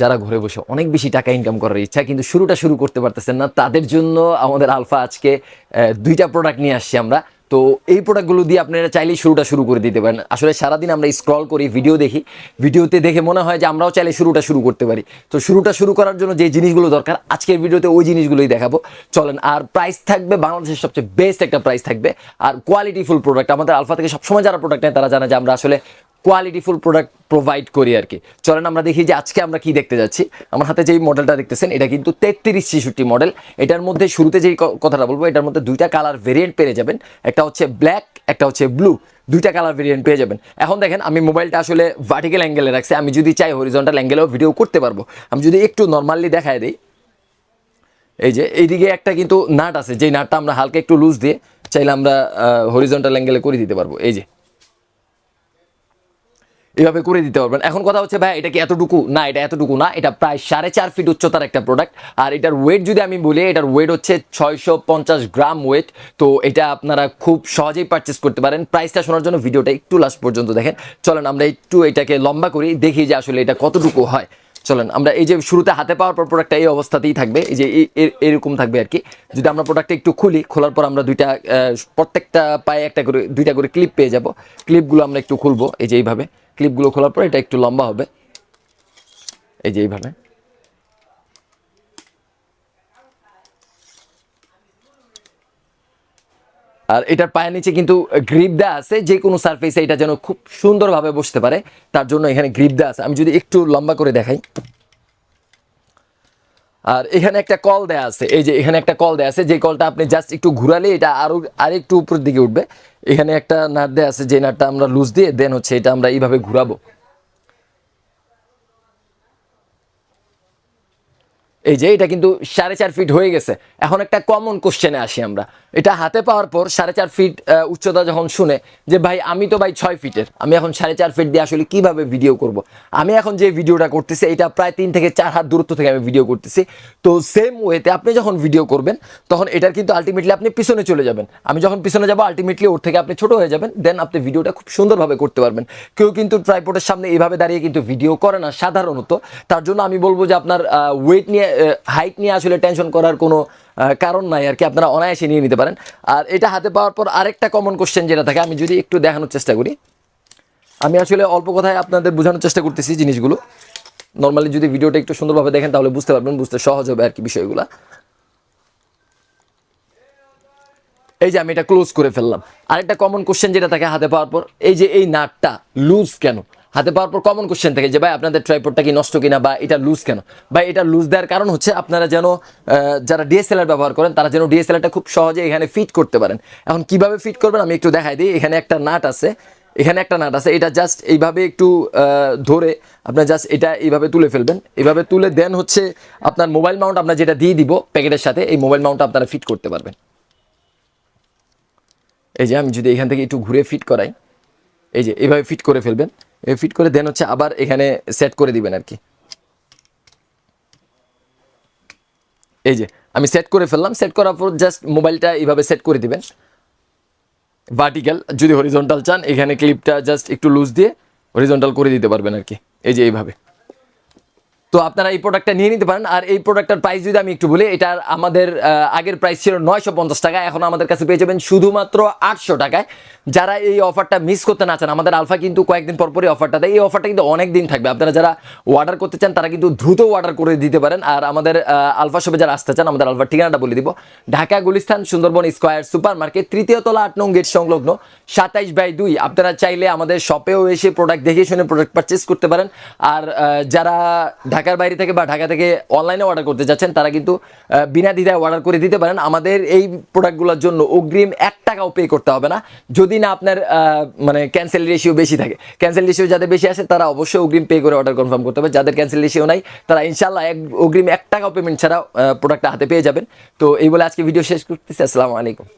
যারা ঘরে বসে অনেক বেশি টাকা ইনকাম করার ইচ্ছা, কিন্তু শুরুটা শুরু করতে পারতেছেন না, তাদের জন্য আমাদের আলফা আজকে দুইটা প্রোডাক্ট নিয়ে আসছি আমরা। তো এই প্রোডাক্টগুলো দিয়ে আপনারা চাইলেই শুরুটা শুরু করে দিতে পারেন। আসলে সারাদিন আমরা স্ক্রল করি ভিডিও দেখি। ভিডিওতে দেখে মনে হয় যে আমরাও চাইলে শুরুটা শুরু করতে পারি। তো শুরুটা শুরু করার জন্য যে জিনিসগুলো দরকার, আজকের ভিডিওতে ওই জিনিসগুলোই দেখাবো। চলেন, আর প্রাইস থাকবে বাংলাদেশের সবচেয়ে বেস্ট একটা প্রাইস থাকবে। আর কোয়ালিটিফুল প্রোডাক্ট আমাদের আলফা থেকে সবসময় যারা প্রোডাক্ট নেয়, তারা জানে যে আমরা আসলে কোয়ালিটিফুল প্রোডাক্ট প্রোভাইড করি আর কি। চলেন আমরা দেখি যে আজকে আমরা কি দেখতে যাচ্ছি। আমার হাতে যেই মডেলটা দেখতেছেন, এটা কিন্তু তেত্রিশ ছেষট্টি মডেল এটার মধ্যে শুরুতে যেই কথাটা বলব, এটার মধ্যে দুইটা কালার ভেরিয়েন্ট পেয়ে যাবেন। একটা হচ্ছে ব্ল্যাক একটা হচ্ছে ব্লু দুইটা কালার ভেরিয়েন্ট পেয়ে যাবেন। এখন দেখেন, আমি মোবাইলটা আসলে ভার্টিক্যাল অ্যাঙ্গেলে রাখছি। আমি যদি চাই হরিজন্টাল অ্যাঙ্গেলেও ভিডিও করতে পারব। আমি যদি একটু নর্মালি দেখায় দিই, এই যে এইদিকে একটা কিন্তু নাট আছে। যেই নাটটা আমরা হালকা একটু লুজ দিয়ে চাইলে আমরা হরিজন্টাল অ্যাঙ্গেলে করে দিতে পারব। এই যে। এইভাবে করে দিতে পারবেন। এখন কথা হচ্ছে, ভাই, এটা কি এতটুকু? না, এটা এতটুকু না, এটা প্রায় সাড়ে চার ফিট উচ্চতার একটা প্রোডাক্ট আর এটার ওয়েট যদি আমি বলি, এটার ওয়েট হচ্ছে ছয়শো পঞ্চাশ গ্রাম ওয়েট তো এটা আপনারা খুব সহজেই পারচেস করতে পারেন। প্রাইসটা শোনার জন্য ভিডিওটা একটু লাস্ট পর্যন্ত দেখেন। চলেন আমরা একটু এটাকে লম্বা করি, দেখি যে আসলে এটা কতটুকু হয়। চলেন, আমরা এই যে শুরুতে হাতে পাওয়ার পর প্রোডাক্টটা এই অবস্থাতেই থাকবে, এই যে এরকম থাকবে আর কি। যদি আমরা প্রোডাক্টটা একটু খুলি, খোলার পর আমরা দুইটা প্রত্যেকটা পায়ে একটা করে, দুইটা করে ক্লিপ পেয়ে যাব। ক্লিপগুলো আমরা একটু খুলবো, এই যে এইভাবে। ক্লিপগুলো খোলার পর এটা একটু লম্বা হবে। এই যে এইভাবে। আর এটার পায়ের নিচে কিন্তু গ্রিপ দেওয়া আছে, যে কোনো সারফেসে এটা যেন খুব সুন্দরভাবে বসতে পারে, তার জন্য এখানে গ্রিপ দেওয়া আছে। আমি যদি একটু লম্বা করে দেখাই। আর এখানে একটা কল দেয়া আছে, এই যে এখানে একটা কল দেয়া আছে, যে কলটা আপনি জাস্ট একটু ঘুরালে এটা আরও আরেকটু উপরের দিকে উঠবে। এখানে একটা নাট দেয়া আছে, যে নাটটা আমরা লুজ দিয়ে দেন হচ্ছে এটা আমরা এইভাবে ঘুরাবো। এই যে এটা কিন্তু সাড়ে চার ফিট হয়ে গেছে। এখন একটা কমন কোশ্চেনে আসি আমরা। এটা হাতে পাওয়ার পর সাড়ে চার ফিট উচ্চতা যখন শুনে যে, ভাই, আমি তো ভাই ছয় ফিটের আমি এখন সাড়ে চার ফিট দিয়ে আসলে কীভাবে ভিডিও করব। আমি এখন যে ভিডিওটা করতেছি, এটা প্রায় তিন থেকে চার হাত দূরত্ব থেকে আমি ভিডিও করতেছি। তো সেম ওয়েতে আপনি যখন ভিডিও করবেন, তখন এটার কিন্তু আলটিমেটলি আপনি পিছনে চলে যাবেন। আমি যখন পিছনে যাব আলটিমেটলি ওর থেকে আপনি ছোট হয়ে যাবেন। দেন আপনি ভিডিওটা খুব সুন্দরভাবে করতে পারবেন। কেউ কিন্তু ট্রাইপোর্টের সামনে এইভাবে দাঁড়িয়ে কিন্তু ভিডিও করে না, সাধারণত। তার জন্য আমি বলব যে, আপনার ওয়েট নিয়ে হাইট নিয়ে আসলে টেনশন করার কোনো কারণ নাই আর কি, আপনারা অনায়াসে নিয়ে নিতে পারেন। আর এটা হাতে পাওয়ার পর আরেকটা কমন কোশ্চেন যেটা থাকে, আমি যদি একটু দেখানোর চেষ্টা করি। আমি আসলে অল্প কথায় আপনাদের বোঝানোর চেষ্টা করতেছি জিনিসগুলো। নর্মালি যদি ভিডিওটা একটু সুন্দরভাবে দেখেন, তাহলে বুঝতে পারবেন, বুঝতে সহজ হবে আর কি বিষয়গুলো। এই যে আমি এটা ক্লোজ করে ফেললাম। আরেকটা কমন কোশ্চেন যেটা থাকে হাতে পাওয়ার পর, এই যে এই নাটটা লুজ কেন? হাতে পাওয়ার পর কমন কোশ্চেন থাকে যে, ভাই, আপনাদের ট্রাইপোর্টটা কি নষ্ট কিনা বা এটা লুজ কেন? বা এটা লুজ দেওয়ার কারণ হচ্ছে আপনারা যেন যারা ডিএসএলআর ব্যবহার করেন, তারা যেন ডিএসএলআরটা খুব সহজে এখানে ফিট করতে পারেন। এখন কীভাবে ফিট করবেন আমি একটু দেখাই দিই। এখানে একটা নাট আছে। এখানে একটা নাট আছে। এটা জাস্ট এইভাবে একটু ধরে আপনার জাস্ট এটা এইভাবে তুলে ফেলবেন। এইভাবে তুলে দেন হচ্ছে আপনার মোবাইল মাউন্ট আপনার যেটা দিয়ে দিব প্যাকেটের সাথে, এই মোবাইল মাউন্টটা আপনারা ফিট করতে পারবেন। এই যে আমি যদি এখান থেকে একটু ঘুরে ফিট করাই, এই যে এইভাবে ফিট করে ফেলবেন। ফিট করে দেন হচ্ছে আবার এখানে সেট করে দিবেন আর কি এই যে, আমি সেট করে ফেললাম সেট করার পর জাস্ট মোবাইলটা এইভাবে সেট করে দিবেন। ভার্টিক্যাল যদি হরিজন্টাল চান, এখানে ক্লিপটা জাস্ট একটু লুজ দিয়ে হরিজন্টাল করে দিতে পারবেন আর কি এই যে এইভাবে। তো আপনারা এই প্রোডাক্টটা নিয়ে নিতে পারেন। আর এই প্রোডাক্টটার প্রাইস যদি আমি একটু বলি, এটার আমাদের আগের প্রাইস ছিল নয়শো পঞ্চাশ টাকা, এখন আমাদের কাছে পেয়ে যাবেন শুধুমাত্র আটশো টাকায়। যারা এই অফারটা মিস করতে না চান, আমাদের আলফা কিন্তু কয়েকদিন পর পরই অফারটা দেয়। এই অফারটা কিন্তু অনেক দিন থাকবে। আপনারা যারা অর্ডার করতে চান, তারা কিন্তু দ্রুত অর্ডার করে দিতে পারেন। আর আমাদের আলফা শপে যারা আসতে চান, আমাদের আলফার ঠিকানাটা বলে দিব। Dhaka, Gulistan, Sundarban square super market তৃতীয় তলা আট নং গেট সংলগ্ন সাতাইশ বাই দুই। আপনারা চাইলে আমাদের শপেও এসে প্রোডাক্ট দেখে শুনে প্রোডাক্ট পারচেস করতে পারেন। আর যারা ঢাকার বাইরে থেকে বা ঢাকা থেকে অনলাইনে অর্ডার করতে যাচ্ছেন, তারা কিন্তু বিনা দ্বিধায় অর্ডার করে দিতে পারেন। আমাদের এই প্রোডাক্টগুলোর জন্য অগ্রিম এক টাকাও পে করতে হবে না। যদি না আপনার মানে ক্যান্সেল রেশিও বেশি থাকে। ক্যান্সেল রেশিও যাদের বেশি আসে তারা অবশ্যই অগ্রিম পে করে অর্ডার কনফার্ম করতে হবে। যাদের ক্যান্সেল রেশিও নাই, তারা ইনশাল্লাহ এক, অগ্রিম এক টাকাও পেমেন্ট ছাড়া প্রোডাক্টটা হাতে পেয়ে যাবেন। তো এই বলে আজকে ভিডিও শেষ করতেছি। আসসালামু আলাইকুম।